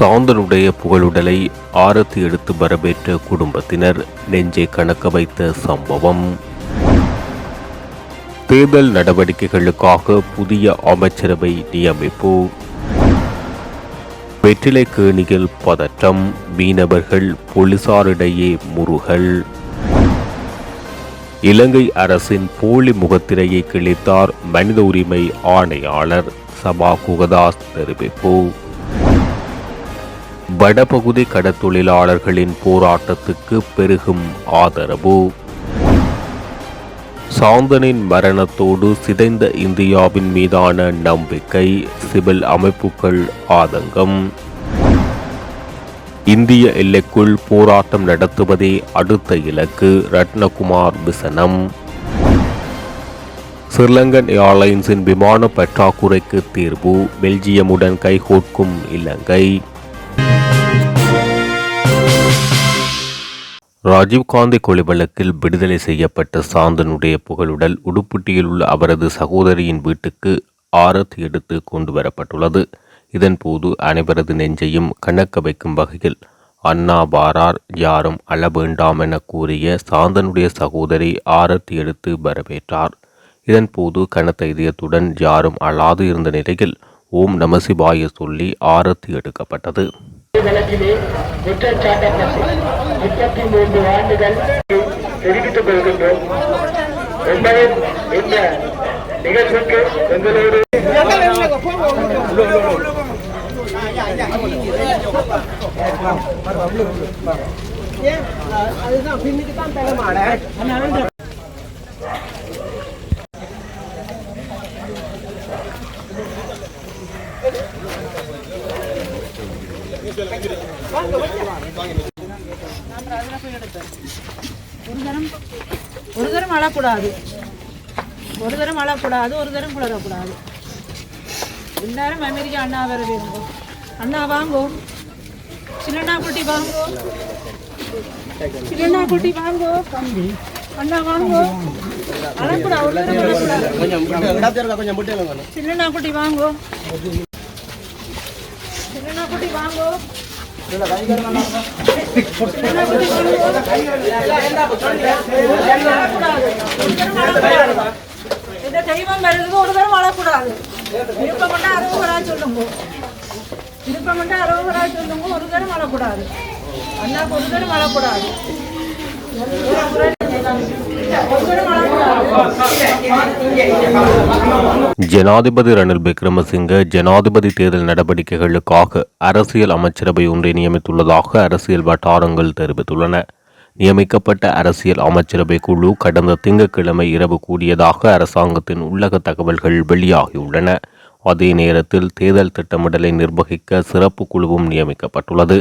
சாந்தனுடைய புகழுடலை ஆரத்தி எடுத்து வரவேற்ற குடும்பத்தினர் நெஞ்சை கணக்க வைத்த சம்பவம். தேர்தல் நடவடிக்கைகளுக்காக புதிய அமைச்சரவை நியமிப்பு. வெற்றிலை கேணியில் பதற்றம் மீனவர்கள் போலீசாரிடையே முருகல் இலங்கை அரசின் போலி முகத்திரையை கிழித்தார் மனித உரிமை ஆணையாளர் சபா குகதாஸ் தெரிவிப்பு. வடபகுதி கடத்தொழிலாளர்களின் போராட்டத்துக்கு பெருகும் ஆதரவு. சாந்தனின் மரணத்தோடு சிதைந்த இந்தியாவின் மீதான நம்பிக்கை சிவில் அமைப்புகள் ஆதங்கம். இந்திய எல்லைக்குள் போராட்டம் நடத்துவதே அடுத்த இலக்கு ரத்னகுமார் விசனம். ஸ்ரீலங்கன் ஏர்லைன்ஸின் விமான பற்றாக்குறைக்கு தீர்வு பெல்ஜியமுடன் கைகோர்க்கும் இலங்கை. ராஜீவ்காந்தி கொலை வழக்கில் விடுதலை செய்யப்பட்ட சாந்தனுடைய புகழுடல் உடுப்புட்டியில் உள்ள அவரது சகோதரியின் வீட்டுக்கு ஆரத்தி எடுத்து கொண்டு வரப்பட்டுள்ளது. இதன்போது அனைவரது நெஞ்சையும் கணக்க வைக்கும் வகையில் அண்ணா வாரார் யாரும் அழ வேண்டாம் என கூறிய சாந்தனுடைய சகோதரி ஆரத்தி எடுத்து வரவேற்றார். இதன்போது கனத்த இதயத்துடன் யாரும் அழாது இருந்த நிலையில் ஓம் நமசிவாய சொல்லி ஆரத்தி எடுக்கப்பட்டது. வழக்கிலே குற்றம் சாட்டப்பட்டு முப்பத்தி மூன்று ஆண்டுகள் தெரிவித்துக் கொள்கின்றோம். என்பதை இந்த நிகழ்வுக்கு எங்களோடு அதுதான் பின்னுக்கு தான் தரமாட ஒரு தரம் ஒரு தரம் அழக்கூடாது. ஒரு தரம் அழக்கூடாது ஒரு தரம் குளரக்கூடாது எல்லாரும் அமெரிக்கா அண்ணா வர வேணும் அண்ணா வாங்கோ சின்னண்ணா குட்டி வாங்கோ. சின்னண்ணா குட்டி வாங்கோ. அண்ணா வாங்கோ. அழக்கூடாது ஒரு தரம் அழக்கூடாது. சின்னண்ணா குட்டி வாங்கோ. சின்னண்ணா குட்டி வாங்கோ. இந்த தெய்வம் வருது ஒரு தரம் அழக்கூடாது விருப்பம் மட்டும் அறுபதா சொல்லுங்க. விருப்பம் மட்டும் அறுபதா சொல்லுங்க ஒரு தரம் அழக்கூடாது அண்ணாக்கு ஒரு தரம் அழக்கூடாது ஜனாதிபதி ரணில் விக்ரமசிங்க ஜனாதிபதி தேர்தல் நடவடிக்கைகளுக்காக அரசியல் அமைச்சரவை ஒன்றை நியமித்துள்ளதாக அரசியல் வட்டாரங்கள் தெரிவித்துள்ளன. நியமிக்கப்பட்ட அரசியல் அமைச்சரவை குழு கடந்த திங்கட்கிழமை இரவு கூடியதாக அரசாங்கத்தின் உள்ளக தகவல்கள் வெளியாகியுள்ளன. அதே நேரத்தில் தேர்தல் திட்டமிடலை நிர்வகிக்க சிறப்பு குழுவும் நியமிக்கப்பட்டுள்ளது.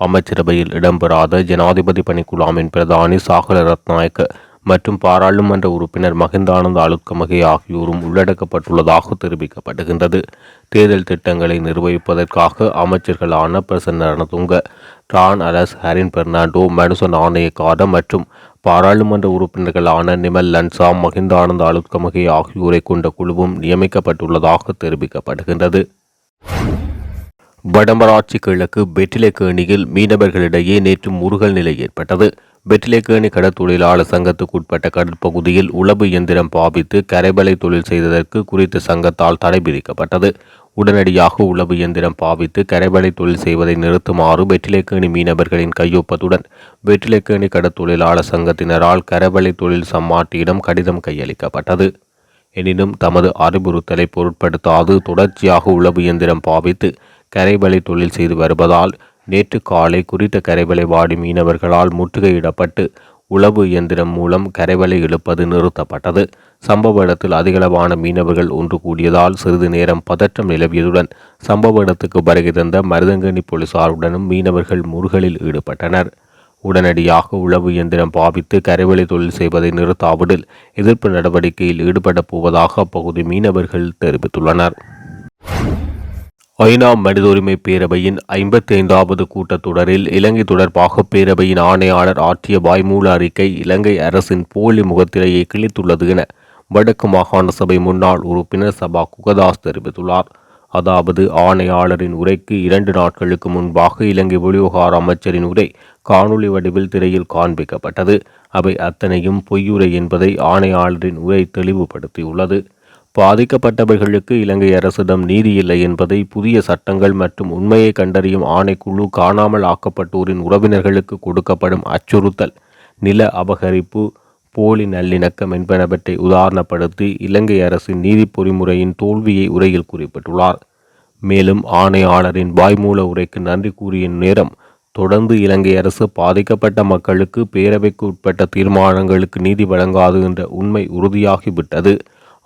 அமைச்சரவையில் இடம்பெறாத ஜனாதிபதி பணிக்குழாமின் பிரதானி சாகல ரத்நாயக்க மற்றும் பாராளுமன்ற உறுப்பினர் மகிந்தானந்த அழுக்கமகை ஆகியோரும் உள்ளடக்கப்பட்டுள்ளதாக தெரிவிக்கப்படுகின்றது. தேர்தல் திட்டங்களை நிர்வகிப்பதற்காக அமைச்சர்களான பிரசன்ன ரணதுங்க டான் அலஸ் ஹரின் பெர்னாண்டோ மனுசன் ஆணையக்கார மற்றும் பாராளுமன்ற உறுப்பினர்களான நிமல் லன்சாம் மகிந்தானந்த அழுக்கமகை ஆகியோரை கொண்ட குழுவும் நியமிக்கப்பட்டுள்ளதாக தெரிவிக்கப்படுகின்றது. வடமராட்சி கிழக்கு பெட்டிலைக்கேணியில் மீனவர்களிடையே நேற்று முருகல் நிலை ஏற்பட்டது. பெட்டிலைக்கேணி கடற்தொழிலாளர் சங்கத்துக்குட்பட்ட கடற்பகுதியில் உளவு இயந்திரம் பாவித்து கரைபலை தொழில் செய்ததற்கு குறித்த சங்கத்தால் தடை விதிக்கப்பட்டது. உடனடியாக உளவு இயந்திரம் பாவித்து கரைவலை தொழில் செய்வதை நிறுத்துமாறு வெற்றிலைக்கேணி மீனவர்களின் கையொப்பத்துடன் வெற்றிலைக்கேணி கடற்தொழிலாளர் சங்கத்தினரால் கரைவலை தொழில் சம்மாட்டியிடம் கடிதம் கையளிக்கப்பட்டது. எனினும் தமது அறிவுறுத்தலை பொருட்படுத்தாது தொடர்ச்சியாக உளவு இயந்திரம் பாவித்து கரைவலை தொழில் செய்து வருவதால் நேற்று காலை குறித்த கரைவலை வாடி மீனவர்களால் முற்றுகையிடப்பட்டு உளவு இயந்திரம் மூலம் கரைவலை இழுப்பது நிறுத்தப்பட்டது. சம்பவ இடத்தில் அதிகளவான மீனவர்கள் ஒன்று கூடியதால் சிறிது நேரம் பதற்றம் நிலவியதுடன் சம்பவ இடத்துக்கு வருகை தந்த மருதங்கனி போலீசாருடனும் மீனவர்கள் முருகலில் ஈடுபட்டனர். உடனடியாக உளவு இயந்திரம் பாவித்து கரைவலை தொழில் செய்வதை நிறுத்தாவிடில் எதிர்ப்பு நடவடிக்கையில் ஈடுபடப் போவதாக அப்பகுதி மீனவர்கள் தெரிவித்துள்ளனர். ஐநா மனித உரிமை பேரவையின் ஐம்பத்தி ஐந்தாவது கூட்டத்தொடரில் இலங்கை தொடர்பாக பேரவையின் ஆணையாளர் ஆற்றிய வாய்மூல அறிக்கை இலங்கை அரசின் போலி முகத்திரையை கிழித்துள்ளது என வடக்கு மாகாண சபை முன்னாள் உறுப்பினர் சபா குகதாஸ் தெரிவித்துள்ளார். அதாவது ஆணையாளரின் உரைக்கு இரண்டு நாட்களுக்கு முன்பாக இலங்கை வெளிவகார அமைச்சரின் உரை காணொளி வடிவில் திரையில் காண்பிக்கப்பட்டது. அவை அத்தனையும் பொய்யுரை என்பதை ஆணையாளரின் உரை தெளிவுபடுத்தியுள்ளது. பாதிக்கப்பட்டவர்களுக்கு இலங்கை அரசிடம் நீதி இல்லை என்பதை புதிய சட்டங்கள் மற்றும் உண்மையை கண்டறியும் ஆணைக்குழு காணாமல் ஆக்கப்பட்டோரின் உறவினர்களுக்கு கொடுக்கப்படும் அச்சுறுத்தல் நில அபகரிப்பு போலி நல்லிணக்கம் என்பனவற்றை உதாரணப்படுத்தி இலங்கை அரசின் நீதி பொறிமுறையின் தோல்வியை உரையில் குறிப்பிட்டுள்ளார். மேலும் ஆணையாளரின் வாய்மூல உரைக்கு நன்றி கூறிய நேரம் தொடர்ந்து இலங்கை அரசு பாதிக்கப்பட்ட மக்களுக்கு பேரவைக்கு உட்பட்ட தீர்மானங்களுக்கு நீதி வழங்காது என்ற உண்மை உறுதியாகிவிட்டது.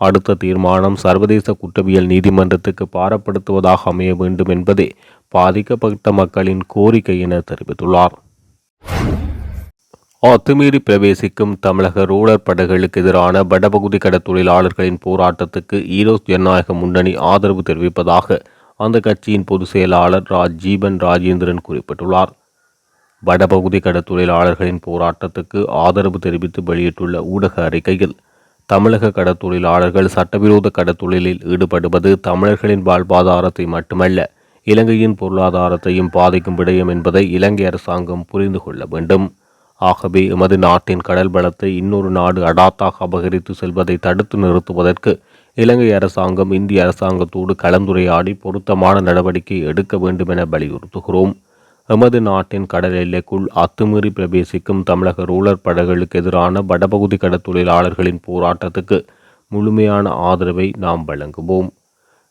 அடுத்த தீர்மானம் சர்வதேச குற்றவியல் நீதிமன்றத்துக்கு பாரப்படுத்துவதாக அமைய வேண்டும் என்பதே பாதிக்கப்பட்ட மக்களின் கோரிக்கை என தெரிவித்துள்ளார். அத்துமீறி பிரவேசிக்கும் தமிழக ரூலர் படகுகளுக்கு எதிரான வடபகுதி கட தொழிலாளர்களின் போராட்டத்துக்கு ஈரோஸ் ஜனநாயக முன்னணி ஆதரவு தெரிவிப்பதாக அந்த கட்சியின் பொதுச் செயலாளர் ராஜ் ராஜேந்திரன் குறிப்பிட்டுள்ளார். வடபகுதி கட தொழிலாளர்களின் போராட்டத்துக்கு ஆதரவு தெரிவித்து வெளியிட்டுள்ள ஊடக அறிக்கையில் தமிழக கடத்தொழிலாளர்கள் சட்டவிரோத கடத்தொழிலில் ஈடுபடுவது தமிழர்களின் வாழ்வாதாரத்தை மட்டுமல்ல இலங்கையின் பொருளாதாரத்தையும் பாதிக்கும் விடயம் என்பதை இலங்கை அரசாங்கம் புரிந்து கொள்ள வேண்டும். ஆகவே எமது நாட்டின் கடல் வளத்தை இன்னொரு நாடு அடாத்தாக அபகரித்து செல்வதை தடுத்து நிறுத்துவதற்கு இலங்கை அரசாங்கம் இந்திய அரசாங்கத்தோடு கலந்துரையாடி பொருத்தமான நடவடிக்கை எடுக்க வேண்டும் என வலியுறுத்துகிறோம். எமது நாட்டின் கடல் எல்லைக்குள் அத்துமீறி பிரவேசிக்கும் தமிழக ரூலர் படகுகளுக்கு எதிரான வடபகுதி கடற் தொழிலாளர்களின் போராட்டத்துக்கு முழுமையான ஆதரவை நாம் வழங்குவோம்.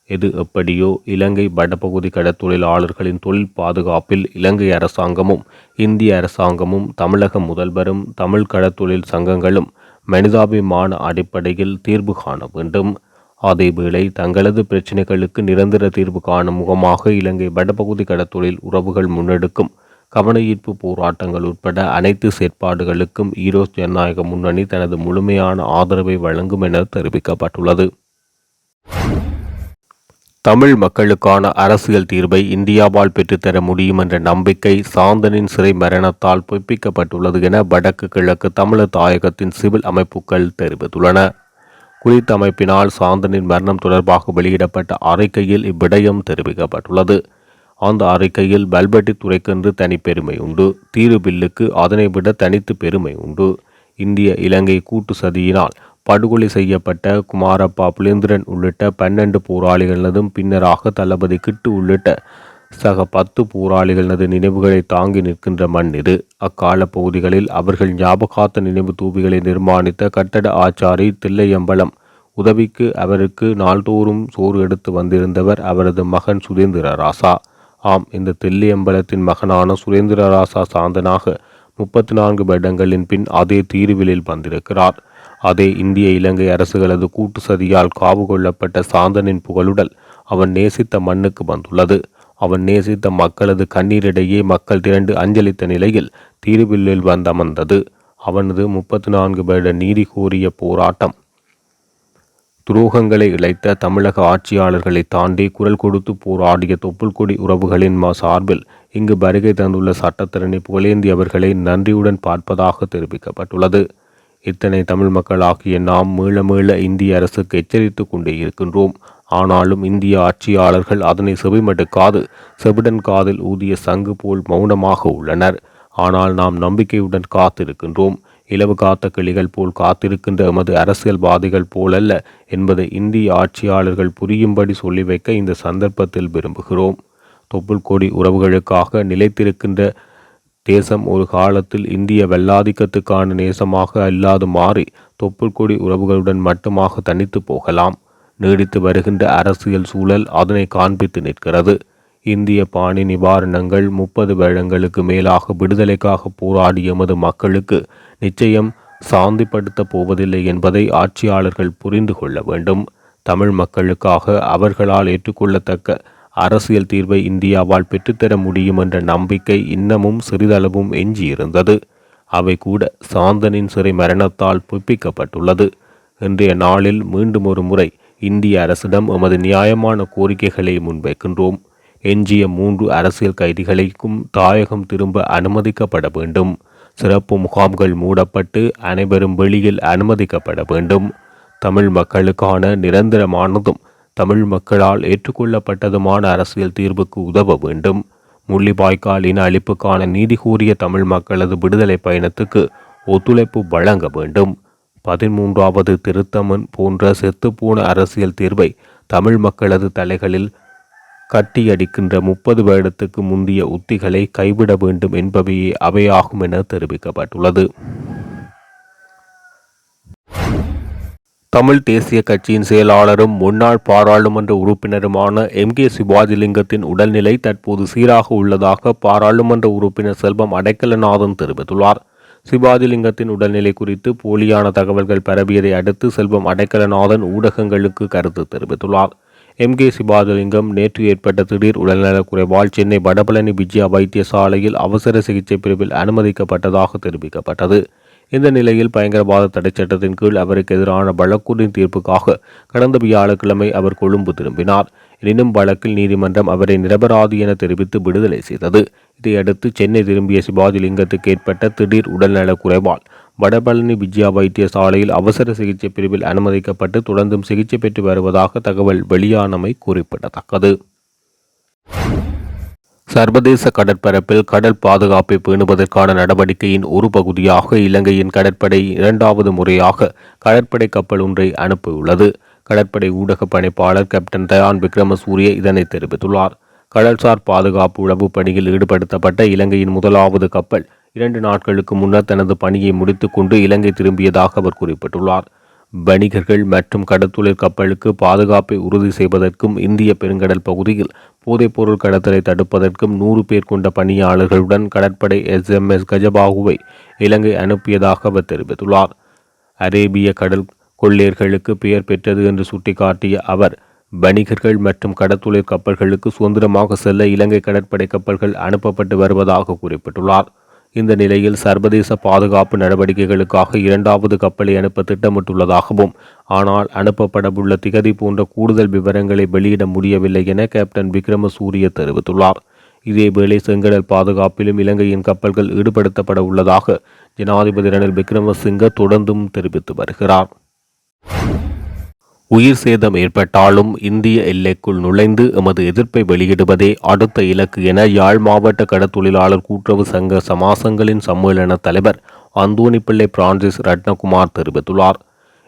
எது எப்படியோ இலங்கை வடபகுதி கடற்தொழிலாளர்களின் தொழில் பாதுகாப்பில் இலங்கை அரசாங்கமும் இந்திய அரசாங்கமும் தமிழக முதல்வரும் தமிழ் கடற்தொழில் சங்கங்களும் மனிதாபிமான அடிப்படையில் தீர்வு காண வேண்டும். அதேவேளை தங்களது பிரச்சினைகளுக்கு நிரந்தர தீர்வு காணும் முகமாக இலங்கை வடபகுதி கடத்தொழில் உறவுகள் முன்னெடுக்கும் கவனஈர்ப்பு போராட்டங்கள் உட்பட அனைத்து செயற்பாடுகளுக்கும் ஈரோஸ் ஜனநாயக முன்னணி தனது முழுமையான ஆதரவை வழங்கும் என தெரிவிக்கப்பட்டுள்ளது. தமிழ் மக்களுக்கான அரசியல் தீர்வை இந்தியாவால் பெற்றுத்தர முடியும் என்ற நம்பிக்கை சாந்தனின் சிறை மரணத்தால் பொய்ப்பிக்கப்பட்டுள்ளது என வடக்கு கிழக்கு தமிழர் தாயகத்தின் சிவில் அமைப்புகள் தெரிவித்துள்ளன. குறித்த அமைப்பினால் சாந்தனின் மரணம் தொடர்பாக வெளியிடப்பட்ட அறிக்கையில் இவ்விடயம் தெரிவிக்கப்பட்டுள்ளது. அந்த அறிக்கையில் பல்பட்டி துறைக்கென்று தனி பெருமை உண்டு. தீரு பில்லுக்கு அதனை விட தனித்து பெருமை உண்டு. இந்திய இலங்கை கூட்டு சதியினால் படுகொலை செய்யப்பட்ட குமாரப்பா புலேந்திரன் உள்ளிட்ட பன்னெண்டு போராளிகளதும் பின்னராக தளபதி கிட்டு உள்ளிட்ட சக பத்து போராளிகளது நினைவுகளை தாங்கி நிற்கின்ற மண் இது. அக்கால பகுதிகளில் அவர்கள் ஞாபகார்த்த நினைவு தூபிகளை நிர்மாணித்த கட்டட ஆச்சாரி தில்லையம்பலம். உதவிக்கு அவருக்கு நாள்தோறும் சோறு எடுத்து வந்திருந்தவர் அவரது மகன் சுதேந்திர ராசா ஆம் இந்த தில்லையம்பலத்தின் மகனான சுரேந்திர ராசா சாந்தனாக முப்பத்தி நான்கு வருடங்களின் பின் அதே தீர்விலில் வந்திருக்கிறார். அதே இந்திய இலங்கை அரசுகளது கூட்டு சதியால் காவு கொள்ளப்பட்ட சாந்தனின் புகழுடல் அவன் நேசித்த மண்ணுக்கு வந்துள்ளது. அவன் நேசித்த மக்களது கண்ணீரிடையே மக்கள் திரண்டு அஞ்சலித்த நிலையில் தீர்வில்லில் வந்தமர்ந்தது. அவனது முப்பத்தி நான்கு வருட நீதி கோரிய போராட்டம். துரோகங்களை இழைத்த தமிழக ஆட்சியாளர்களை தாண்டி குரல் கொடுத்து போராடிய தொப்புள்கொடி உறவுகளின் சார்பில் இங்கு வருகை தந்துள்ள சட்டத்திறனை புகழேந்தி அவர்களை நன்றியுடன் பார்ப்பதாக தெரிவிக்கப்பட்டுள்ளது. இத்தனை தமிழ் மக்கள் ஆகிய நாம் மீள மீள இந்திய அரசுக்கு எச்சரித்து கொண்டே இருக்கின்றோம். ஆனாலும் இந்திய ஆட்சியாளர்கள் அதனை செவிமடுக்காது செவிடன் காதில் ஊதிய சங்கு போல் மௌனமாக உள்ளனர். ஆனால் நாம் நம்பிக்கையுடன் காத்திருக்கின்றோம். இலவு காத்த கிளிகள் போல் காத்திருக்கின்ற எமது அரசியல்வாதிகள் போலல்ல என்பதை இந்திய ஆட்சியாளர்கள் புரியும்படி சொல்லி வைக்க இந்த சந்தர்ப்பத்தில் விரும்புகிறோம். தொப்புள் கொடி உறவுகளுக்காக நிலைத்திருக்கின்ற தேசம் ஒரு காலத்தில் இந்திய வெள்ளாதிக்கத்துக்கான நேசமாக அல்லாது மாறி தொப்புள் கொடி உறவுகளுடன் மட்டுமாக தனித்து போகலாம். நீடித்து வருகின்ற அரசியல் சூழல் அதனை காண்பித்து நிற்கிறது. இந்திய பாணி நிவாரணங்கள் முப்பது வருடங்களுக்கு மேலாக விடுதலைக்காக போராடிய எமது மக்களுக்கு நிச்சயம் சாந்திப்படுத்தப் போவதில்லை என்பதை ஆட்சியாளர்கள் புரிந்து கொள்ள வேண்டும். தமிழ் மக்களுக்காக அவர்களால் ஏற்றுக்கொள்ளத்தக்க அரசியல் தீர்வை இந்தியாவால் பெற்றுத்தர முடியும் என்ற நம்பிக்கை இன்னமும் சிறிதளவும் எஞ்சியிருந்தது. அவை கூட சாந்தனின் சிறை மரணத்தால் புப்பிக்கப்பட்டுள்ளது இன்றைய நாளில் மீண்டும் ஒரு முறை இந்திய அரசிடம் எமது நியாயமான கோரிக்கைகளை முன்வைக்கின்றோம். எஞ்சிய மூன்று அரசியல் கைதிகளுக்கும் தாயகம் திரும்ப அனுமதிக்கப்பட வேண்டும். சிறப்பு முகாம்கள் மூடப்பட்டு அனைவரும் வெளியில் அனுமதிக்கப்பட வேண்டும். தமிழ் மக்களுக்கான நிரந்தரமானதும் தமிழ் மக்களால் ஏற்றுக்கொள்ளப்பட்டதுமான அரசியல் தீர்வுக்கு உதவ வேண்டும். முள்ளிவாய்க்கால் அழிப்புக்கான நீதி கூறிய தமிழ் மக்களது விடுதலை பயணத்துக்கு ஒத்துழைப்பு வழங்க வேண்டும். பதிமூன்றாவது திருத்தமன் போன்ற செத்துப்போன அரசியல் தீர்வை தமிழ் மக்களது தலைகளில் கட்டியடிக்கின்ற முப்பது வருடத்துக்கு முந்தைய உத்திகளை கைவிட வேண்டும் என்பவையே அவையாகும் என தெரிவிக்கப்பட்டுள்ளது. தமிழ் தேசிய கட்சியின் செயலாளரும் முன்னாள் பாராளுமன்ற உறுப்பினருமான எம். கே. சிவாஜிலிங்கத்தின் உடல்நிலை தற்போது சீராக உள்ளதாக பாராளுமன்ற உறுப்பினர் செல்வம் அடைக்கலநாதன் தெரிவித்துள்ளார். சிவாஜிலிங்கத்தின் உடல்நிலை குறித்து போலியான தகவல்கள் பரவியதை அடுத்து செல்வம் அடைக்கலநாதன் ஊடகங்களுக்கு கருத்து தெரிவித்துள்ளார். எம். கே. சிவாஜிலிங்கம் நேற்று ஏற்பட்ட திடீர் உடல்நலக் குறைவால் சென்னை வடபழனி விஜயா வைத்தியசாலையில் அவசர சிகிச்சை பிரிவில் அனுமதிக்கப்பட்டதாக தெரிவிக்கப்பட்டது. இந்த நிலையில் பயங்கரவாத தடை சட்டத்தின் கீழ் அவருக்கு எதிரான வழக்குறின் தீர்ப்புக்காக கடந்த வியாழக்கிழமை அவர் கொழும்பு திரும்பினார். எனினும் வழக்கில் நீதிமன்றம் அவரை நிரபராதி என தெரிவித்து விடுதலை செய்தது. இதையடுத்து சென்னை திரும்பிய சிவாஜிலிங்கத்துக்கு ஏற்பட்ட திடீர் உடல்நலக் குறைவால் வடபழனி விஜயா வைத்தியசாலையில் அவசர சிகிச்சை பிரிவில் அனுமதிக்கப்பட்டு தொடர்ந்தும் சிகிச்சை பெற்று வருவதாக தகவல் வெளியானமை குறிப்பிடத்தக்கது. சர்வதேச கடற்பரப்பில் கடல் பாதுகாப்பை பேணுவதற்கான நடவடிக்கையின் ஒரு பகுதியாக இலங்கையின் கடற்படை இரண்டாவது முறையாக கடற்படை கப்பல் ஒன்றை அனுப்பியுள்ளது. கடற்படை ஊடக பணிப்பாளர் கேப்டன் தயான் விக்ரமசூரிய இதனை தெரிவித்துள்ளார். கடல்சார் பாதுகாப்பு உளவு பணியில் ஈடுபடுத்தப்பட்ட இலங்கையின் முதலாவது கப்பல் இரண்டு நாட்களுக்கு முன்னர் தனது பணியை முடித்துக்கொண்டு இலங்கை திரும்பியதாக அவர் குறிப்பிட்டுள்ளார். வணிகர்கள் மற்றும் கடற்தொழில் கப்பலுக்கு பாதுகாப்பை உறுதி செய்வதற்கும் இந்திய பெருங்கடல் பகுதியில் போதைப்பொருள் கடத்தலை தடுப்பதற்கும் நூறு பேர் கொண்ட பணியாளர்களுடன் கடற்படை எஸ்எம்எஸ் கஜபாகுவை இலங்கை அனுப்பியதாக அவர் தெரிவித்துள்ளார். அரேபிய கடல் கொள்ளையர்களுக்கு பெயர் பெற்றது என்று சுட்டிக்காட்டிய அவர் வணிகர்கள் மற்றும் கடற்தொழில் கப்பல்களுக்கு சுதந்திரமாக செல்ல இலங்கை கடற்படை கப்பல்கள் அனுப்பப்பட்டு வருவதாக குறிப்பிட்டுள்ளார். இந்த நிலையில் சர்வதேச பாதுகாப்பு நடவடிக்கைகளுக்காக இரண்டாவது கப்பலை அனுப்ப திட்டமிட்டுள்ளதாகவும் ஆனால் அனுப்பப்படவுள்ள திகதி போன்ற கூடுதல் விவரங்களை வெளியிட முடியவில்லை என கேப்டன் விக்ரமசூரிய தெரிவித்துள்ளார். இதேவேளை செங்கடல் பாதுகாப்பிலும் இலங்கையின் கப்பல்கள் ஈடுபடுத்தப்பட உள்ளதாக ஜனாதிபதி ரணில் விக்ரமசிங்க தொடர்ந்தும் தெரிவித்து வருகிறார். உயிர் சேதம் ஏற்பட்டாலும் இந்திய எல்லைக்குள் நுழைந்து எமது எதிர்ப்பை வெளியிடுவதே அடுத்த இலக்கு என யாழ் மாவட்ட கடத்தொழிலாளர் கூட்டுறவு சங்க சமாசங்களின் சம்மேளன தலைவர் அந்தோணிப்பிள்ளை பிரான்சிஸ் ரத்னகுமார் தெரிவித்துள்ளார்.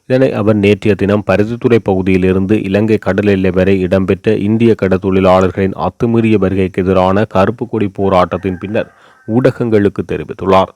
இதனை அவர் நேற்றைய தினம் பருத்தித்துறை பகுதியிலிருந்து இலங்கை கடல் எல்லை வரை இடம்பெற்ற இந்திய கடத்தொழிலாளர்களின் அத்துமீறிய வருகைக்கு எதிரான கருப்பு கொடி போராட்டத்தின் பின்னர் ஊடகங்களுக்கு தெரிவித்துள்ளார்.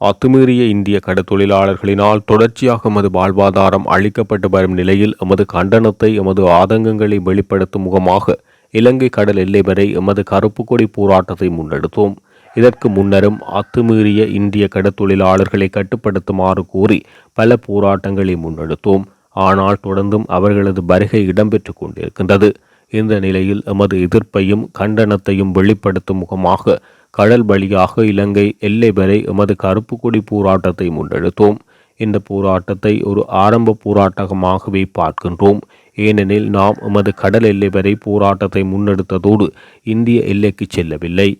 அத்துமீறிய இந்திய கடத்தொழிலாளர்களினால் தொடர்ச்சியாக எமது வாழ்வாதாரம் அளிக்கப்பட்டு வரும் நிலையில் எமது கண்டனத்தை எமது ஆதங்கங்களை வெளிப்படுத்தும் முகமாக இலங்கை கடல் எல்லை வரை எமது கருப்பு கொடி போராட்டத்தை முன்னெடுத்தோம். இதற்கு முன்னரும் அத்துமீறிய இந்திய கடத்தொழிலாளர்களை கட்டுப்படுத்துமாறு கூறி பல போராட்டங்களை முன்னெடுத்தோம். ஆனால் தொடர்ந்தும் அவர்களது வருகை இடம்பெற்று கொண்டிருக்கின்றது. இந்த நிலையில் எமது எதிர்ப்பையும் கண்டனத்தையும் வெளிப்படுத்தும் முகமாக கடல் வழியாக இலங்கை எல்லை வரை எமது கருப்பு கொடி போராட்டத்தை முன்னெடுத்தோம். இந்த போராட்டத்தை ஒரு ஆரம்ப போராட்டமாகவே பார்க்கின்றோம். ஏனெனில் நாம் எமது கடல் எல்லை வரை போராட்டத்தை முன்னெடுத்ததோடு இந்திய எல்லைக்கு செல்லவில்லை.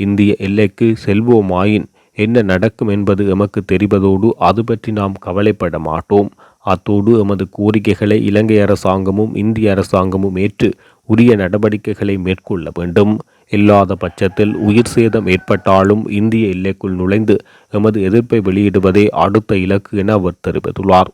இந்திய எல்லைக்கு செல்வோமாயின் என்ன நடக்கும் என்பது எமக்கு தெரிவதோடு அது பற்றி நாம் கவலைப்பட மாட்டோம். அத்தோடு எமது கோரிக்கைகளை இலங்கை அரசாங்கமும் இந்திய அரசாங்கமும் ஏற்று உரிய நடவடிக்கைகளை மேற்கொள்ள வேண்டும். இல்லாத பட்சத்தில் உயிர் சேதம் ஏற்பட்டாலும் இந்திய எல்லைக்குள் நுழைந்து எமது எதிர்ப்பை வெளியிடுவதே அடுத்த இலக்கு என அவர் தெரிவித்துள்ளார்.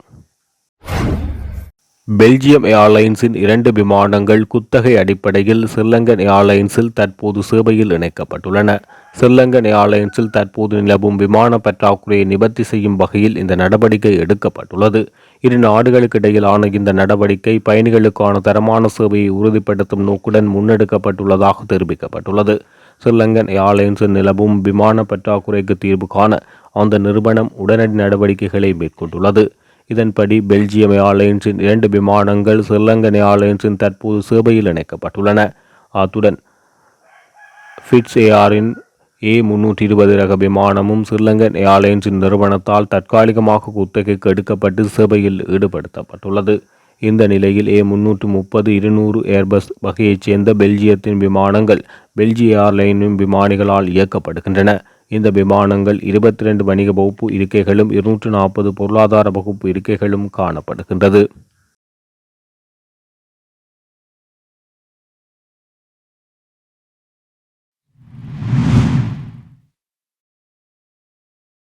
பெல்ஜியம் ஏர்லைன்ஸின் இரண்டு விமானங்கள் குத்தகை அடிப்படையில் ஸ்ரீலங்கன் ஏர்லைன்ஸில் தற்போது சேவையில் இணைக்கப்பட்டுள்ளன. ஸ்ரீலங்கன் ஏர்லைன்ஸில் தற்போது நிலவும் விமான பற்றாக்குறையை நிவர்த்தி செய்யும் வகையில் இந்த நடவடிக்கை எடுக்கப்பட்டுள்ளது. இரு நாடுகளுக்கு இடையிலான இந்த நடவடிக்கை பயணிகளுக்கான தரமான சேவையை உறுதிப்படுத்தும் நோக்குடன் முன்னெடுக்கப்பட்டுள்ளதாக தெரிவிக்கப்பட்டுள்ளது. ஸ்ரீலங்கன் ஏர்லைன்ஸில் நிலவும் விமான பற்றாக்குறைக்கு தீர்வு காண அந்த நிறுவனம் உடனடி நடவடிக்கைகளை மேற்கொண்டுள்ளது. இதன்படி பெல்ஜியம் ஏர்லைன்ஸின் இரண்டு விமானங்கள் ஸ்ரீலங்கன் ஏர்லைன்ஸின் தற்போது சேவையில் இணைக்கப்பட்டுள்ளன. அத்துடன் ஃபிட்ஸ் ஏஆரின் ஏ முன்னூற்றி இருபது ரக விமானமும் ஸ்ரீலங்கன் ஏர்லைன்ஸின் நிறுவனத்தால் தற்காலிகமாக குத்தகைக்கு எடுக்கப்பட்டு சேவையில் ஈடுபடுத்தப்பட்டுள்ளது. இந்த நிலையில் ஏ முன்னூற்று முப்பது இருநூறு ஏர்பஸ் வகையைச் சேர்ந்த பெல்ஜியத்தின் விமானங்கள் பெல்ஜிய ஏர்லைனின் விமானிகளால் இயக்கப்படுகின்றன. இந்த விமானங்கள் இருபத்தி ரெண்டு வணிக வகுப்பு இருக்கைகளும் இருநூற்று நாற்பது பொருளாதார வகுப்பு இருக்கைகளும் காணப்படுகின்றது.